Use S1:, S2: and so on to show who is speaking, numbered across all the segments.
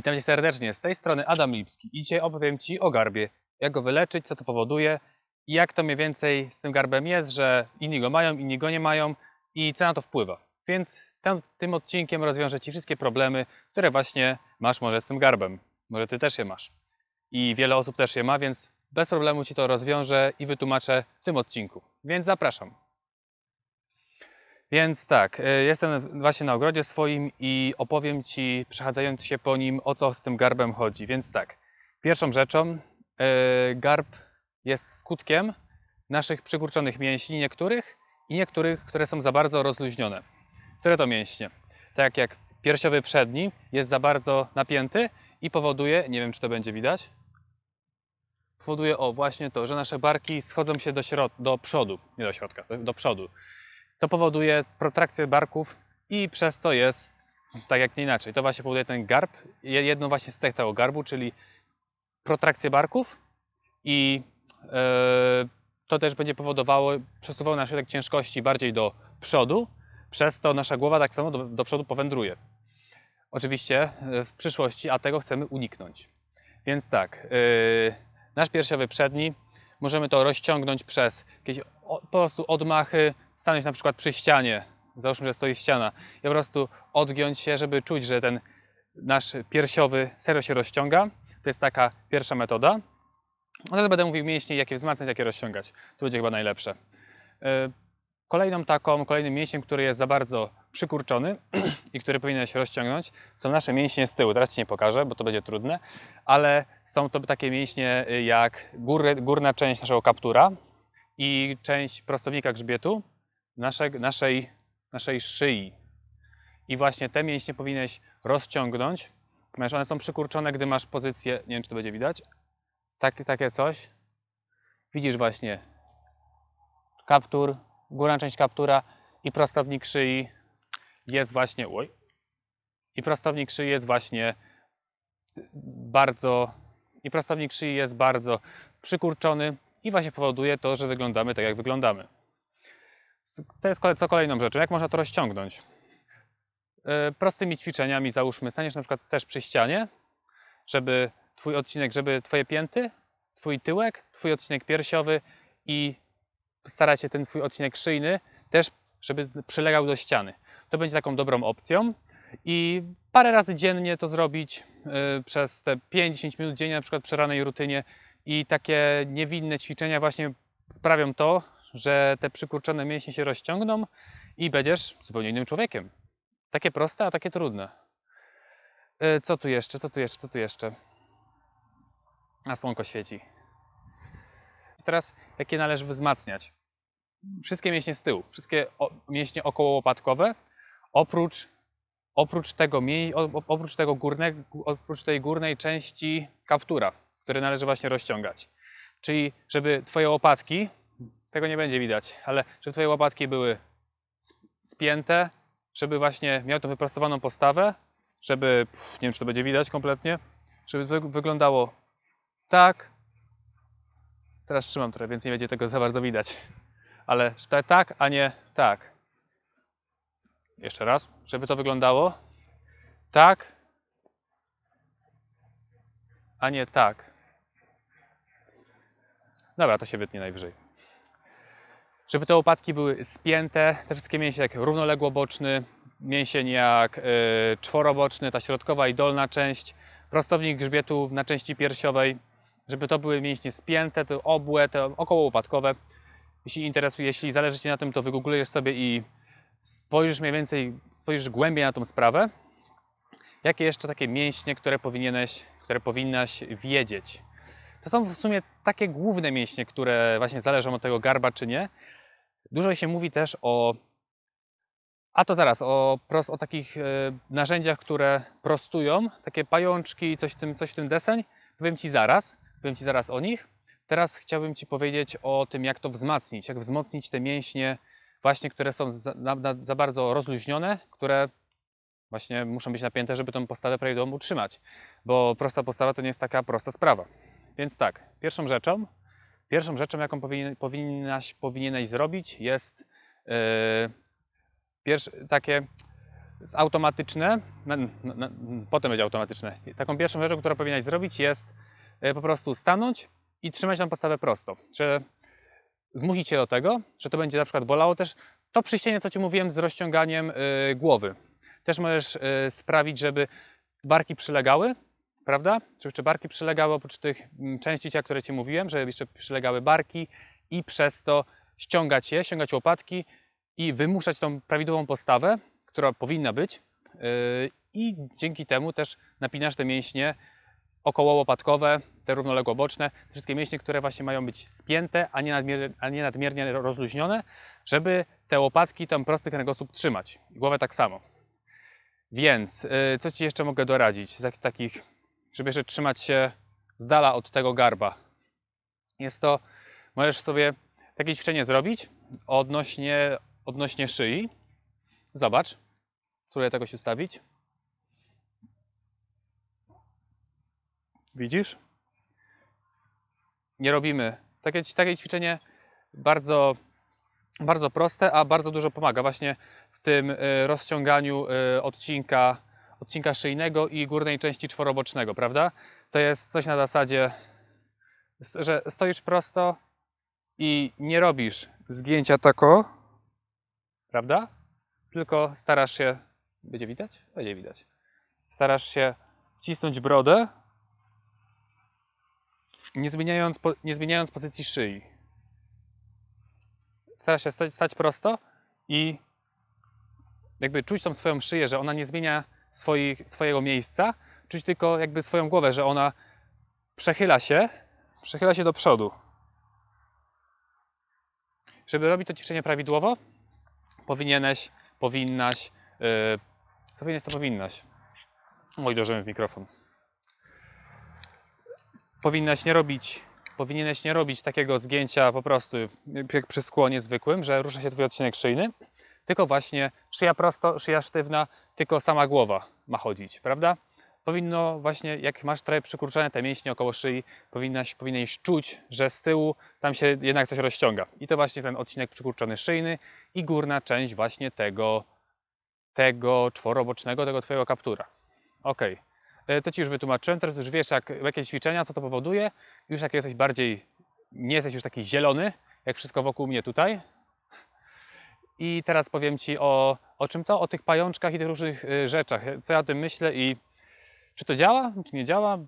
S1: Witam Cię serdecznie. Z tej strony Adam Lipski i dzisiaj opowiem Ci o garbie. Jak go wyleczyć, co to powoduje i jak to mniej więcej z tym garbem jest, że inni go mają, inni go nie mają i co na to wpływa. Więc tym, odcinkiem rozwiążę Ci wszystkie problemy, które właśnie masz może z tym garbem. Może Ty też je masz. I wiele osób też je ma, więc bez problemu Ci to rozwiążę i wytłumaczę w tym odcinku. Więc zapraszam. Więc tak, y, jestem właśnie na ogrodzie swoim i opowiem Ci, przechadzając się po nim, o co z tym garbem chodzi. Więc tak, pierwszą rzeczą, y, garb jest skutkiem naszych przykurczonych mięśni, niektórych i niektórych, które są za bardzo rozluźnione. Które to mięśnie? Tak jak piersiowy przedni jest za bardzo napięty i powoduje, nie wiem czy to będzie widać, powoduje o właśnie to, że nasze barki schodzą się do, do przodu, nie do środka, do przodu. To powoduje protrakcję barków i przez to jest tak jak nie inaczej. To właśnie powoduje ten garb, je- jedną właśnie z cech tego garbu, czyli protrakcję barków i e, to też będzie powodowało, przesuwało nasz środek ciężkości bardziej do przodu, przez to nasza głowa tak samo do, do przodu powędruje. Oczywiście e, w przyszłości, a tego chcemy uniknąć. Więc tak, e, nasz piersiowy przedni możemy to rozciągnąć przez jakieś po prostu odmachy, stanąć na przykład przy ścianie, załóżmy, że stoi ściana i po prostu odgiąć się, żeby czuć, że ten nasz piersiowy serio się rozciąga. To jest taka pierwsza metoda. A teraz będę mówił mięśnie, jakie wzmacniać, jakie rozciągać. To będzie chyba najlepsze. Yy, Kolejną taką, kolejnym mięśniem, który jest za bardzo przykurczony i który powinien się rozciągnąć, są nasze mięśnie z tyłu. Teraz Ci nie pokażę, bo to będzie trudne, ale są to takie mięśnie y, jak górna część naszego kaptura i część prostownika grzbietu naszej, naszej, naszej szyi. I właśnie te mięśnie powinieneś rozciągnąć, ponieważ one są przykurczone, gdy masz pozycję, nie wiem czy to będzie widać, tak, takie coś. Widzisz właśnie kaptur, górna część kaptura i prostownik szyi jest właśnie, oj, i prostownik szyi jest właśnie bardzo, i prostownik szyi jest bardzo przykurczony i właśnie powoduje to, że wyglądamy tak, jak wyglądamy. To jest co kolejną rzeczą. Jak można to rozciągnąć? E, Prostymi ćwiczeniami załóżmy, staniesz na przykład też przy ścianie, żeby twój odcinek, żeby twoje pięty, twój tyłek, twój odcinek piersiowy i starać się ten twój odcinek szyjny też, żeby przylegał do ściany. To będzie taką dobrą opcją i parę razy dziennie to zrobić y, przez te 5-10 minut dziennie, na przykład przy ranej rutynie i takie niewinne ćwiczenia właśnie sprawią to, że te przykurczone mięśnie się rozciągną i będziesz zupełnie innym człowiekiem. Takie proste, a takie trudne. Y, Co tu jeszcze, co tu jeszcze, co tu jeszcze? A słonko świeci. Teraz jakie należy wzmacniać? Wszystkie mięśnie z tyłu, wszystkie mięśnie okołołopatkowe, oprócz, oprócz, tego, oprócz, tego oprócz tej górnej części kaptura, które należy właśnie rozciągać. Czyli żeby Twoje łopatki, tego nie będzie widać, ale żeby Twoje łopatki były sp- spięte, żeby właśnie miały tą wyprostowaną postawę, żeby, nie wiem czy to będzie widać kompletnie, żeby to wyglądało tak, Teraz trzymam trochę, więc nie będzie tego za bardzo widać. Ale tak, a nie tak. Jeszcze raz, żeby to wyglądało tak, a nie tak. Dobra, to się wytnie najwyżej. Żeby te łopatki były spięte, te wszystkie mięśnie jak równoległoboczny, mięsień jak y, czworoboczny, ta środkowa i dolna część, prostownik grzbietu na części piersiowej, żeby to były mięśnie spięte, te obłe, te okołołopatkowe. Jeśli interesuje, jeśli zależy Ci na tym, to wygooglujesz sobie i spojrzysz mniej więcej, spojrzysz głębiej na tą sprawę. Jakie jeszcze takie mięśnie, które powinieneś, które powinnaś wiedzieć? To są w sumie takie główne mięśnie, które właśnie zależą od tego garba czy nie. Dużo się mówi też o a to zaraz, o, o takich e, narzędziach, które prostują, takie pajączki, coś w tym, coś w tym deseń. Powiem Ci zaraz, powiem Ci zaraz o nich. Teraz chciałbym Ci powiedzieć o tym, jak to wzmacnić, jak wzmocnić te mięśnie, właśnie, które są za, na, za bardzo rozluźnione, które właśnie muszą być napięte, żeby tą postawę prawidłową utrzymać, bo prosta postawa to nie jest taka prosta sprawa. Więc tak, pierwszą rzeczą, pierwszą rzeczą, jaką powinien, powinnaś, powinieneś zrobić, jest yy, pierwsze, takie automatyczne, na, na, na, potem będzie automatyczne. Taką pierwszą rzeczą, którą powinnaś zrobić jest e, po prostu stanąć i trzymać tam postawę prosto. Że zmusić się do tego, że to będzie na przykład bolało też to przysienie, co Ci mówiłem z rozciąganiem y, głowy. Też możesz y, sprawić, żeby barki przylegały, prawda? Czy barki przylegały oprócz tych mm, części ciała, które Ci mówiłem, żeby jeszcze przylegały barki i przez to ściągać je, ściągać łopatki i wymuszać tą prawidłową postawę, która powinna być yy, i dzięki temu też napinasz te mięśnie okołołopatkowe, te równoległoboczne, te wszystkie mięśnie, które właśnie mają być spięte, a nie, nadmier- a nie nadmiernie rozluźnione, żeby te łopatki tam prosty kręgosłup trzymać. Głowę tak samo. Więc yy, co Ci jeszcze mogę doradzić z takich, żeby trzymać się z dala od tego garba? Jest to, możesz sobie takie ćwiczenie zrobić odnośnie, odnośnie szyi. Zobacz, spróbuję tego się ustawić. Widzisz? Nie robimy. Takie, takie ćwiczenie bardzo, bardzo proste, a bardzo dużo pomaga właśnie w tym y, rozciąganiu y, odcinka, odcinka szyjnego i górnej części czworobocznego, prawda? To jest coś na zasadzie, że stoisz prosto i nie robisz zgięcia tako, prawda? Tylko starasz się, będzie widać? Będzie widać. Starasz się wcisnąć brodę, nie zmieniając, nie zmieniając pozycji szyi. Starasz się stać, stać prosto i jakby czuć tą swoją szyję, że ona nie zmienia swoich, swojego miejsca, czuć tylko jakby swoją głowę, że ona przechyla się, przechyla się do przodu. Żeby robić to ćwiczenie prawidłowo, powinieneś, powinnaś, yy, powinieneś, powinnaś. Oj, uderzyłem w mikrofon powinnaś nie robić, powinieneś nie robić takiego zgięcia po prostu przy skłonie zwykłym, że rusza się twój odcinek szyjny, tylko właśnie szyja prosto, szyja sztywna, tylko sama głowa ma chodzić, prawda? Powinno właśnie, jak masz trochę przykurczone te mięśnie około szyi, powinnaś, powinieneś czuć, że z tyłu tam się jednak coś rozciąga. I to właśnie ten odcinek przykurczony szyjny i górna część właśnie tego, tego czworobocznego, tego twojego kaptura. Okej. E, to Ci już wytłumaczyłem, teraz już wiesz jak, jakie ćwiczenia, co to powoduje. Już jak jesteś bardziej, nie jesteś już taki zielony, jak wszystko wokół mnie tutaj. I teraz powiem Ci o, o czym to, o tych pajączkach i tych różnych y, rzeczach, co ja o tym myślę i czy to działa, czy nie działa,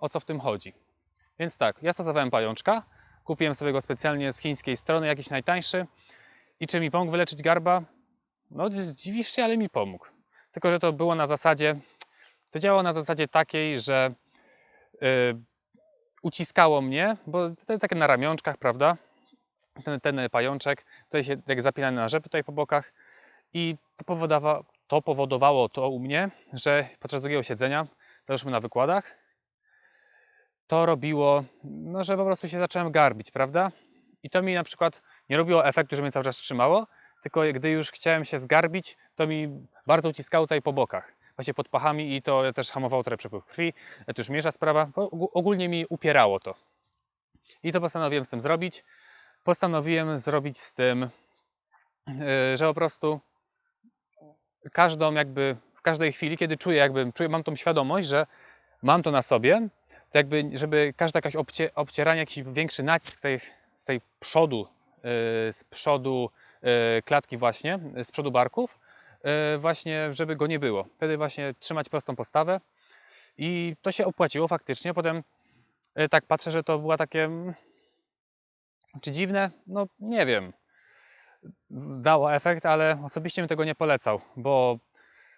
S1: o co w tym chodzi. Więc tak, ja stosowałem pajączka, kupiłem sobie go specjalnie z chińskiej strony, jakiś najtańszy. I czy mi pomógł wyleczyć garba? No zdziwisz się, ale mi pomógł. Tylko, że to było na zasadzie, to działało na zasadzie takiej, że y, uciskało mnie, bo to takie na ramionczkach, prawda? Ten, ten pajączek, tutaj się jak zapinany na rzepy tutaj po bokach i to powodowało, to powodowało to u mnie, że podczas długiego siedzenia, załóżmy na wykładach, to robiło, no, że po prostu się zacząłem garbić, prawda? I to mi na przykład nie robiło efektu, że mnie cały czas trzymało, tylko gdy już chciałem się zgarbić, to mi bardzo uciskało tutaj po bokach właśnie pod pachami i to też hamowało trochę przepływ krwi, to już mniejsza sprawa, ogólnie mi upierało to. I co postanowiłem z tym zrobić? Postanowiłem zrobić z tym, yy, że po prostu każdą jakby, w każdej chwili, kiedy czuję jakby, czuję, mam tą świadomość, że mam to na sobie, to jakby, żeby każde jakieś obcie, obcieranie, jakiś większy nacisk tej, z tej przodu, yy, z przodu yy, klatki właśnie, z przodu barków, e, właśnie, żeby go nie było. Wtedy właśnie trzymać prostą postawę i to się opłaciło faktycznie. Potem e, tak patrzę, że to była takie czy dziwne? No nie wiem. Dało efekt, ale osobiście bym tego nie polecał, bo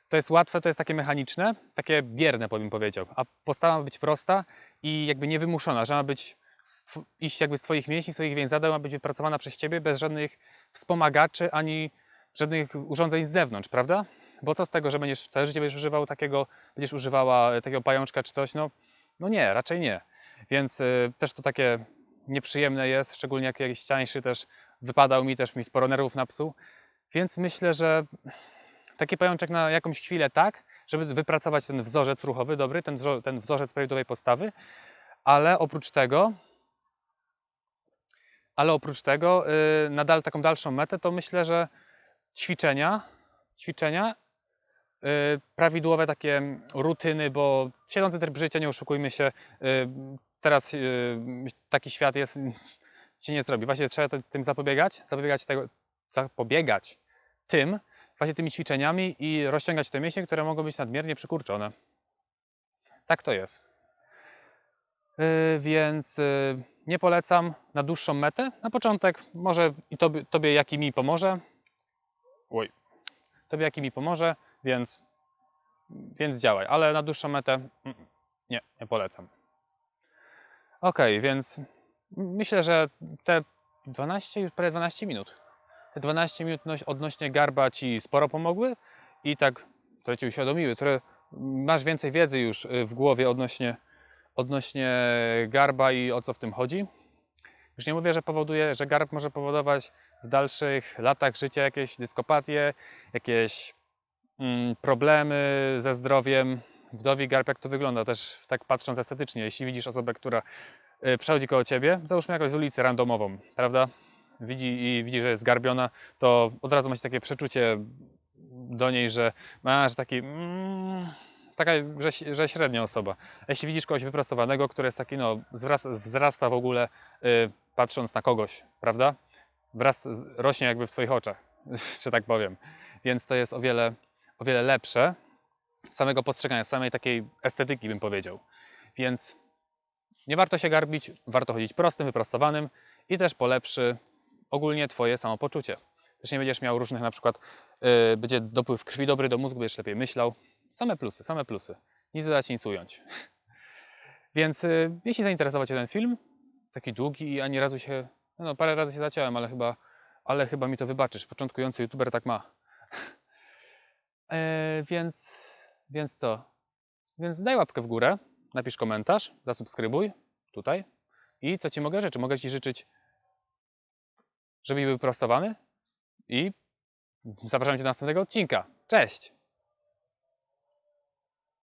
S1: to jest łatwe, to jest takie mechaniczne, takie bierne, bym powiedział. A postawa ma być prosta i jakby niewymuszona, że ma być iść jakby z Twoich mięśni, swoich więzadeł, ma być wypracowana przez Ciebie bez żadnych wspomagaczy ani żadnych urządzeń z zewnątrz, prawda? Bo co z tego, że będziesz całe życie będziesz używał takiego, będziesz używała takiego pajączka czy coś? No, no nie, raczej nie. Więc y, też to takie nieprzyjemne jest, szczególnie jak jakiś ciańszy też wypadał mi, też mi sporo nerwów napsuł. Więc myślę, że taki pajączek na jakąś chwilę tak, żeby wypracować ten wzorzec ruchowy dobry, ten, ten wzorzec prawidłowej postawy, ale oprócz tego ale oprócz tego, y, na dal, taką dalszą metę, to myślę, że ćwiczenia, ćwiczenia y, prawidłowe takie rutyny, bo siedzący tryb życia, nie oszukujmy się, y, teraz y, taki świat jest, się nie zrobi. Właśnie trzeba tym zapobiegać, zapobiegać tego, zapobiegać tym, właśnie tymi ćwiczeniami i rozciągać te mięśnie, które mogą być nadmiernie przykurczone. Tak to jest. Yy, więc yy, nie polecam na dłuższą metę. Na początek może i tobie, tobie jak i mi pomoże. Oj. Tobie jak i mi pomoże, więc, więc działaj. Ale na dłuższą metę mm, nie, nie polecam. Ok, więc myślę, że te 12, już prawie 12 minut. Te 12 minut noś- odnośnie garba Ci sporo pomogły i tak, które Ci uświadomiły, które masz więcej wiedzy już y, w głowie odnośnie, odnośnie garba i o co w tym chodzi. Już nie mówię, że powoduje, że garb może powodować w dalszych latach życia jakieś dyskopatie, jakieś mm, problemy ze zdrowiem. Wdowi garb, jak to wygląda, też tak patrząc estetycznie, jeśli widzisz osobę, która y, przechodzi koło ciebie, załóżmy jakąś z ulicy randomową, prawda? Widzi i widzi, że jest zgarbiona, to od razu macie takie przeczucie do niej, że masz taki. Mm, taka, że, że średnia osoba. Jeśli widzisz kogoś wyprostowanego, który jest taki, no, wzrasta, wzrasta w ogóle y, patrząc na kogoś, prawda? Wrasta, rośnie jakby w Twoich oczach, że tak powiem. Więc to jest o wiele, o wiele lepsze samego postrzegania, samej takiej estetyki, bym powiedział. Więc nie warto się garbić, warto chodzić prostym, wyprostowanym i też polepszy ogólnie Twoje samopoczucie. Też nie będziesz miał różnych, na przykład yy, będzie dopływ krwi dobry do mózgu, będziesz lepiej myślał. Same plusy, same plusy. Nic dodać, nic ująć. Więc yy, jeśli zainteresował Cię ten film, taki długi i ani razu się, no parę razy się zaciąłem, ale chyba, ale chyba mi to wybaczysz. Początkujący youtuber tak ma. Yy, więc, więc co? Więc daj łapkę w górę, napisz komentarz, zasubskrybuj tutaj. I co Ci mogę życzyć? Mogę Ci życzyć, żeby był prostowany i zapraszam Cię do następnego odcinka. Cześć!